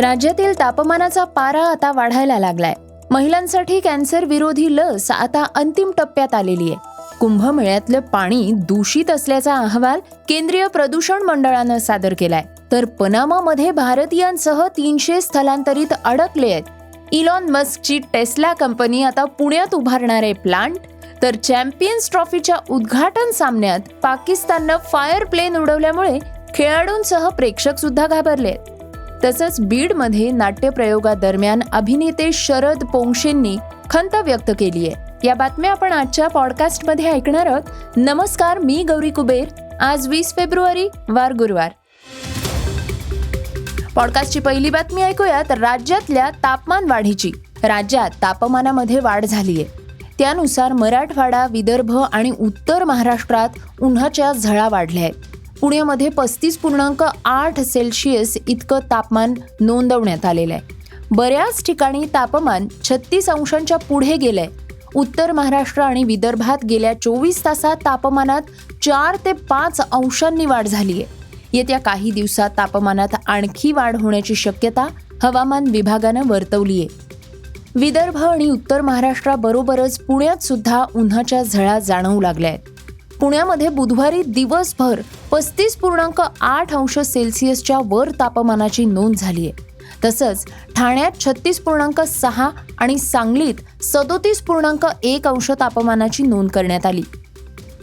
राज्यातील तापमानाचा पारा आता वाढायला लागलाय. महिलांसाठी कॅन्सर विरोधी लस आता अंतिम टप्प्यात आलेली आहे. कुंभमेळ्यातलं पाणी दूषित असल्याचा अहवाल केंद्रीय प्रदूषण मंडळानं सादर केलाय. तर पनामामध्ये भारतीयांसह तीनशे स्थलांतरित अडकले आहेत. इलॉन मस्कची टेस्ला कंपनी आता पुण्यात उभारणारे प्लांट. तर चॅम्पियन्स ट्रॉफीच्या उद्घाटन सामन्यात पाकिस्ताननं फायर प्लेन उडवल्यामुळे खेळाडूंसह प्रेक्षक सुद्धा घाबरले तसंच बीडमध्ये नाट्यप्रयोगादरम्यान अभिनेते शरद पोंगशेंनी खंत व्यक्त केली आहे. या बातम्या आपण आजच्या पॉडकास्टमध्ये ऐकणार आहोत. नमस्कार मी गौरी कुबेर. आज वीस फेब्रुवारी वार गुरुवार. पॉडकास्टची पहिली बातमी ऐकूयात. राज्यातल्या तापमान वाढीची. राज्यात तापमानामध्ये वाढ झाली आहे त्यानुसार मराठवाडा विदर्भ आणि उत्तर महाराष्ट्रात उन्हाच्या झळा वाढल्या आहेत. पुण्यामध्ये पस्तीस पूर्णांक आठ सेल्सिअस इतकं तापमान नोंदवण्यात आलेलं आहे. बऱ्याच ठिकाणी तापमान छत्तीस अंशांच्या पुढे गेलंय. उत्तर महाराष्ट्र आणि विदर्भात गेल्या चोवीस तासात तापमानात चार ते पाच अंशांनी वाढ झाली आहे येत्या काही दिवसात तापमानात आणखी वाढ होण्याची शक्यता हवामान विभागानं वर्तवली आहे विदर्भ आणि उत्तर महाराष्ट्राबरोबरच पुण्यात सुद्धा उन्हाच्या झळा जाणवू लागल्या आहेत पुण्यामध्ये बुधवारी दिवसभर पस्तीस पूर्णांक आठ अंश सेल्सिअसच्या वर तापमानाची नोंद झाली आहे. तसंच ठाण्यात छत्तीस पूर्णांक सहा आणि सांगलीत सदोतीस पूर्णांक एक अंश तापमानाची नोंद करण्यात आली.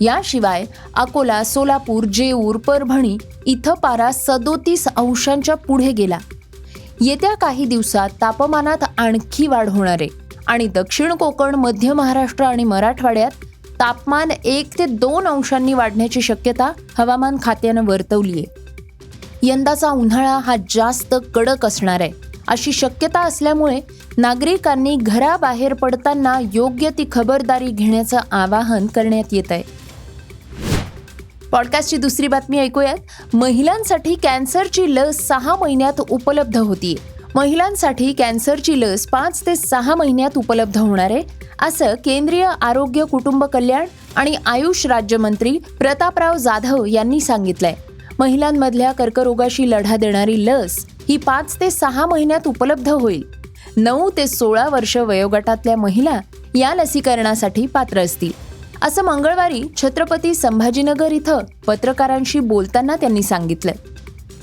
याशिवाय अकोला सोलापूर जेऊर परभणी इथं पारा सदोतीस अंशांच्या पुढे गेला. येत्या काही दिवसात तापमानात आणखी वाढ होणार आहे आणि दक्षिण कोकण मध्य महाराष्ट्र आणि मराठवाड्यात तापमान एक ते दोन अंशांनी वाढण्याची शक्यता हवामान खात्यानं वर्तवली आहे यंदाचा उन्हाळा हा जास्त कडक असणार आहे. अशी शक्यता असल्यामुळे नागरिकांनी घराबाहेर पडताना योग्य ती खबरदारी घेण्याचं आवाहन करण्यात येत आहे. पॉडकास्टची दुसरी बातमी ऐकूयात. महिलांसाठी कॅन्सरची लस सहा महिन्यात उपलब्ध होती महिलांसाठी कॅन्सरची लस पाच ते सहा महिन्यात उपलब्ध होणार आहे. असं केंद्रीय आरोग्य कुटुंब कल्याण आणि आयुष राज्यमंत्री प्रतापराव जाधव यांनी सांगितलंय. महिलांमधल्या कर्करोगाशी लढा देणारी लस ही पाच ते सहा महिन्यात उपलब्ध होईल. नऊ ते सोळा वर्ष वयोगटातल्या महिला या लसीकरणासाठी पात्र असतील. असं मंगळवारी छत्रपती संभाजीनगर इथं पत्रकारांशी बोलताना त्यांनी सांगितलं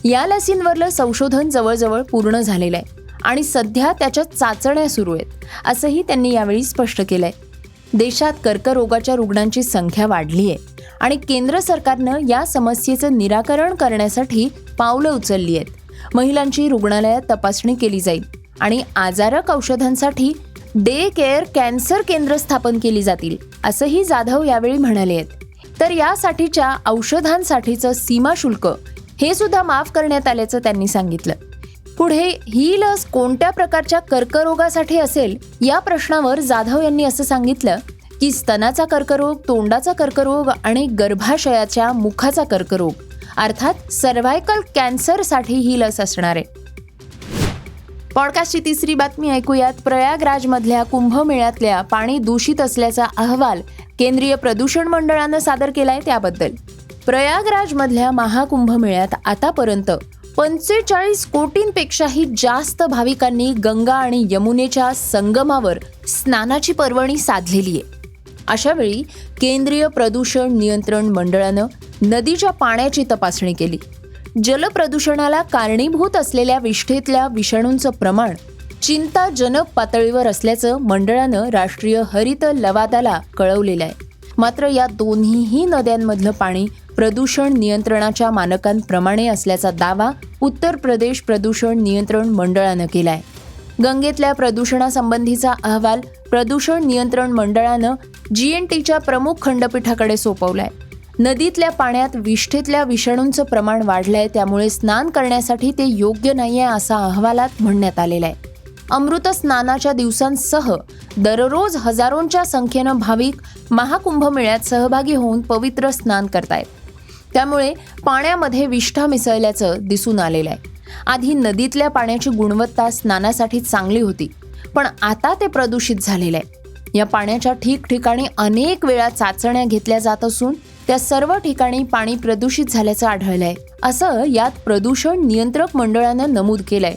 या लसींवरलं संशोधन जवळजवळ पूर्ण झालेलं आहे. आणि सध्या त्याच्या चाचण्या सुरू आहेत असंही त्यांनी यावेळी स्पष्ट केलं आहे देशात कर्करोगाच्या रुग्णांची संख्या वाढली आहे आणि केंद्र सरकारनं या समस्येचं निराकरण करण्यासाठी पावलं उचलली आहेत महिलांची रुग्णालयात तपासणी केली जाईल आणि आजारक औषधांसाठी डे केअर कॅन्सर केंद्र स्थापन केली जातील असंही जाधव यावेळी म्हणाले आहेत तर यासाठीच्या औषधांसाठीचं सीमाशुल्क हे सुद्धा माफ करण्यात आल्याचं त्यांनी सांगितलं. पुढे ही लस कोणत्या प्रकारच्या कर्करोगासाठी असेल या प्रश्नावर जाधव यांनी असं सांगितलं की स्तनाचा कर्करोग तोंडाचा कर्करोग आणि गर्भाशयाच्या मुखाचा कर्करोग. अर्थात सर्व्हायकल कॅन्सरसाठी ही लस असणार आहे. पॉडकास्टची तिसरी बातमी ऐकूयात. प्रयागराजमधल्या कुंभमेळ्यातल्या पाणी दूषित असल्याचा अहवाल केंद्रीय प्रदूषण मंडळानं सादर केलाय त्याबद्दल. प्रयागराजमधल्या महाकुंभमेळ्यात आतापर्यंत पंचेचाळीस कोटींपेक्षाही जास्त भाविकांनी गंगा आणि यमुनेच्या संगमावर स्नानाची पर्वणी साधलेली आहे. अशावेळी केंद्रीय प्रदूषण नियंत्रण मंडळानं नदीच्या पाण्याची तपासणी केली. जलप्रदूषणाला कारणीभूत असलेल्या विष्ठेतल्या विषाणूंचं प्रमाण चिंताजनक पातळीवर असल्याचं मंडळानं राष्ट्रीय हरित लवादाला कळवलेलं आहे. मात्र या दोन्हीही नद्यांमधलं पाणी प्रदूषण नियंत्रणाच्या मानकांप्रमाणे असल्याचा दावा उत्तर प्रदेश प्रदूषण नियंत्रण मंडळानं केलाय. गंगेतल्या प्रदूषणासंबंधीचा अहवाल प्रदूषण नियंत्रण मंडळानं जीएनटीच्या प्रमुख खंडपीठाकडे सोपवलाय. नदीतल्या पाण्यात विष्ठेतल्या विषाणूंचं प्रमाण वाढलंय त्यामुळे स्नान करण्यासाठी ते योग्य नाहीये असा अहवालात म्हणण्यात आलेला आहे अमृत स्नानाच्या दिवसांसह दररोज हजारोंच्या संख्येनं भाविक महाकुंभ मेळ्यात सहभागी होऊन पवित्र स्नान करतायत. त्यामुळे पाण्यामध्ये विष्ठा मिसळल्याचं दिसून आलेलं आहे आधी नदीतल्या पाण्याची गुणवत्ता स्नानासाठी चांगली होती पण आता ते प्रदूषित झालेलं आहे या पाण्याच्या ठिकठिकाणी अनेक वेळा चाचण्या घेतल्या जात असून त्या सर्व ठिकाणी पाणी प्रदूषित झाल्याचं आढळलंय असं यात प्रदूषण नियंत्रक मंडळानं नमूद केलंय.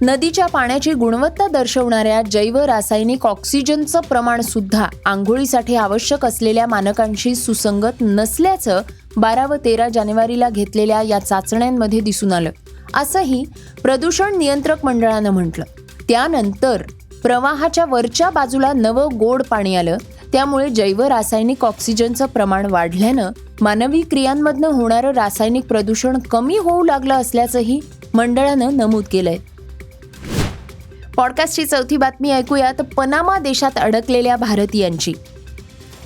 नदीच्या पाण्याची गुणवत्ता दर्शवणाऱ्या जैव रासायनिक ऑक्सिजनचं प्रमाण सुद्धा आंघोळीसाठी आवश्यक असलेल्या मानकांशी सुसंगत नसल्याचं बारा व तेरा जानेवारीला घेतलेल्या या चाचण्यांमध्ये दिसून आलं. असंही प्रदूषण नियंत्रक मंडळानं म्हटलं. त्यानंतर प्रवाहाच्या वरच्या बाजूला नवं गोड पाणी आलं. त्यामुळे जैव रासायनिक ऑक्सिजनचं प्रमाण वाढल्यानं मानवी क्रियांमधनं होणारं रासायनिक प्रदूषण कमी होऊ लागलं असल्याचंही मंडळानं नमूद केलंय. पॉडकास्टची चौथी बातमी ऐकूयात पनामा देशात अडकलेल्या भारतीयांची.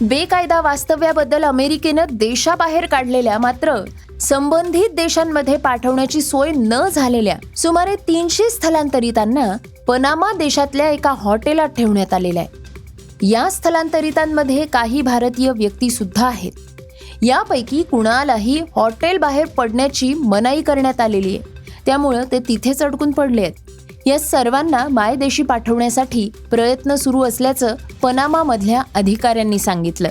बेकायदा वास्तव्याबद्दल अमेरिकेनं देशाबाहेर काढलेल्या मात्र संबंधित देशांमध्ये पाठवण्याची सोय न झालेल्या सुमारे तीनशे स्थलांतरितांना पनामा देशातल्या एका हॉटेलात ठेवण्यात आलेलं आहे. या स्थलांतरितांमध्ये काही भारतीय व्यक्ती सुद्धा आहेत. यापैकी कुणालाही हॉटेल बाहेर पडण्याची मनाई करण्यात आलेली आहे. त्यामुळं ते तिथेच अडकून पडले आहेत. या सर्वांना मायदेशी पाठवण्यासाठी प्रयत्न सुरू असल्याचं पनामामधल्या अधिकाऱ्यांनी सांगितलं.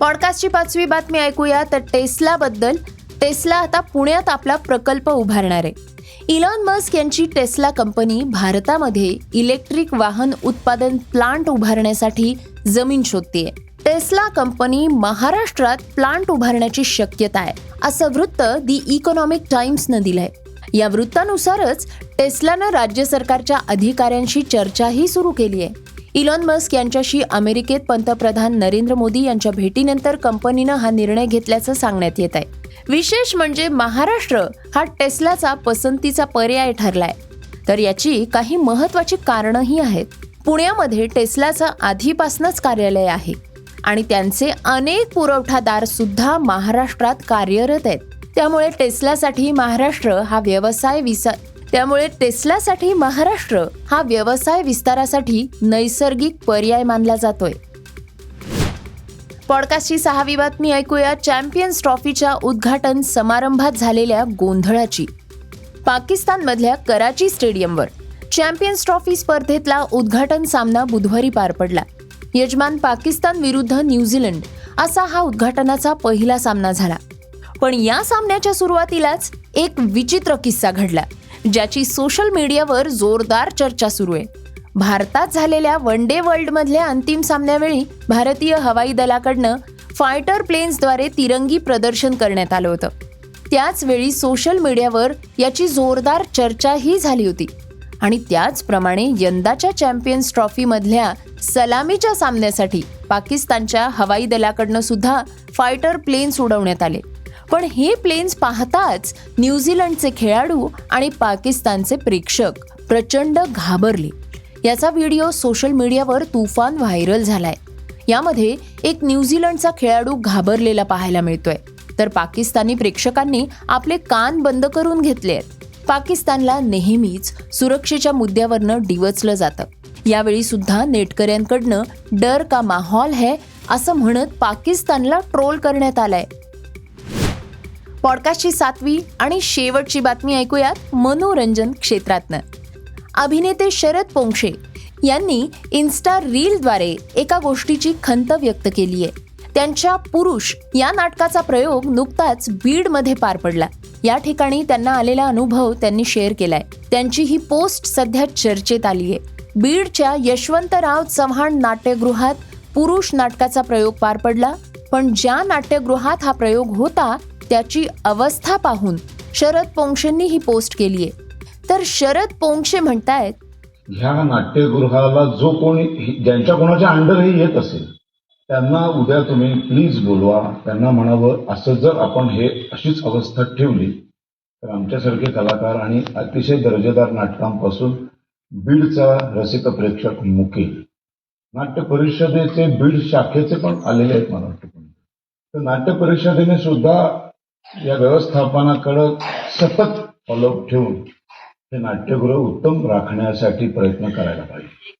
पॉडकास्टची पाचवी बातमी ऐकूया तर टेस्लाबद्दल. टेस्ला आता पुण्यात आपला प्रकल्प उभारणार आहे. इलॉन मस्क यांची टेस्ला कंपनी भारतामध्ये इलेक्ट्रिक वाहन उत्पादन प्लांट उभारण्यासाठी जमीन शोधतीये. टेस्ला कंपनी महाराष्ट्रात प्लांट उभारण्याची शक्यता आहे असं वृत्त दी इकॉनॉमिक टाइम्सनं दिलंय. या वृत्तानुसारच टेस्लानं राज्य सरकारच्या अधिकाऱ्यांशी चर्चाही सुरू केली आहे. इलॉन मस्क यांच्याशी अमेरिकेत पंतप्रधान नरेंद्र मोदी यांच्या भेटीनंतर कंपनीनं हा निर्णय घेतल्याचं सांगण्यात येत आहे. विशेष म्हणजे महाराष्ट्र हा टेस्लाचा पसंतीचा पर्याय ठरलाय. तर याची काही महत्वाची कारणंही आहेत. पुण्यामध्ये टेस्लाचं आधीपासूनच कार्यालय आहे आणि त्यांचे अनेक पुरवठादार सुद्धा महाराष्ट्रात कार्यरत आहेत. त्यामुळे टेस्लासाठी महाराष्ट्र हा व्यवसाय विसा त्यामुळे टेस्लासाठी महाराष्ट्र हा व्यवसाय विस्तारासाठी नैसर्गिक पर्याय मानला जातोय. पॉडकास्टची सहावी बातमी ऐकूया. चॅम्पियन्स ट्रॉफीच्या उद्घाटन समारंभात झालेल्या गोंधळाची. पाकिस्तानमधल्या कराची स्टेडियमवर चॅम्पियन्स ट्रॉफी स्पर्धेतला उद्घाटन सामना बुधवारी पार पडला. यजमान पाकिस्तान विरुद्ध न्यूझीलंड असा हा उद्घाटनाचा पहिला सामना झाला. पण या सामन्याच्या सुरुवातीलाच एक विचित्र किस्सा घडला ज्याची सोशल मीडियावर जोरदार चर्चा सुरू आहे. भारतात झालेल्या वन डे वर्ल्डमधल्या अंतिम सामन्यावेळी भारतीय हवाई दलाकडनं फायटर प्लेन्सद्वारे तिरंगी प्रदर्शन करण्यात आलं होतं. त्याचवेळी सोशल मीडियावर याची जोरदार चर्चाही झाली होती आणि त्याचप्रमाणे यंदाच्या चॅम्पियन्स ट्रॉफीमधल्या सलामीच्या सामन्यासाठी पाकिस्तानच्या हवाई दलाकडनं सुद्धा फायटर प्लेन्स उडवण्यात आले. पण हे प्लेन्स पाहताच न्यूझीलंडचे खेळाडू आणि पाकिस्तानचे प्रेक्षक प्रचंड घाबरले. याचा व्हिडिओ सोशल मीडियावर तुफान व्हायरल झालाय. यामध्ये एक न्यूझीलंडचा खेळाडू घाबरलेला पाहायला मिळतोय. तर पाकिस्तानी प्रेक्षकांनी आपले कान बंद करून घेतले आहेत. पाकिस्तानला नेहमीच सुरक्षेच्या मुद्द्यावरनं डिवचलं जातं. यावेळी सुद्धा नेटकऱ्यांकडनं डर का माहौल है असं म्हणत पाकिस्तानला ट्रोल करण्यात आलाय. पॉडकास्टची सातवी आणि शेवटची बातमी ऐकूयात मनोरंजन क्षेत्रातनं. अभिनेते शरद पोंक्षे यांनी इन्स्टा रीलद्वारे एका गोष्टीची खंत व्यक्त केली आहे. त्यांच्या पुरुष या नाटकाचा प्रयोग नुकताच बीडमध्ये पार पडला. या ठिकाणी त्यांना आलेला अनुभव त्यांनी शेअर केलाय. त्यांची ही पोस्ट सध्या चर्चेत आली आहे. बीडच्या यशवंतराव चव्हाण नाट्यगृहात पुरुष नाटकाचा प्रयोग पार पडला पण ज्या नाट्यगृहात हा प्रयोग होता त्याची अवस्था पाहून शरद पोंक्षेंनी ही पोस्ट केली आहे. तर शरद पोंक्षे म्हणतायत ह्या नाट्यगृहाला जो कोणी ज्यांच्या कोणाच्या अंडरही येत असेल त्यांना उद्या तुम्ही प्लीज बोलवा. त्यांना म्हणावं असं जर आपण हे अशीच अवस्था ठेवली तर आमच्यासारखे कलाकार आणि अतिशय दर्जेदार नाटकांपासून बीडचा रसिक प्रेक्षक मुकेल. नाट्य परिषदेचे बीड शाखेचे पण आलेले आहेत मला वाटतं तर नाट्य परिषदेने सुद्धा या व्यवस्थापनाकडं सतत फॉलोअप ठेवून हे नाट्यगृह उत्तम राखण्यासाठी प्रयत्न करायला पाहिजे.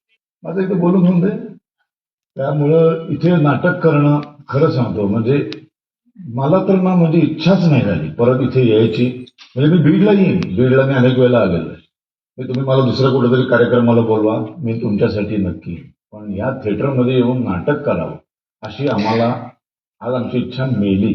माझं इथे बोलून होऊन जाईल त्यामुळं इथे नाटक करणं खरं सांगतो. म्हणजे मला तर ना म्हणजे इच्छाच नाही झाली परत इथे यायची. म्हणजे मी बीडला येईन. बीडला मी अनेक वेळेला आलेलो आहे. मी तुम्ही मला दुसरा कुठेतरी कार्यक्रमाला बोलवा. मी तुमच्यासाठी नक्की पण या थिएटरमध्ये येऊन नाटक करावं अशी आम्हाला आज आमची इच्छा मेली.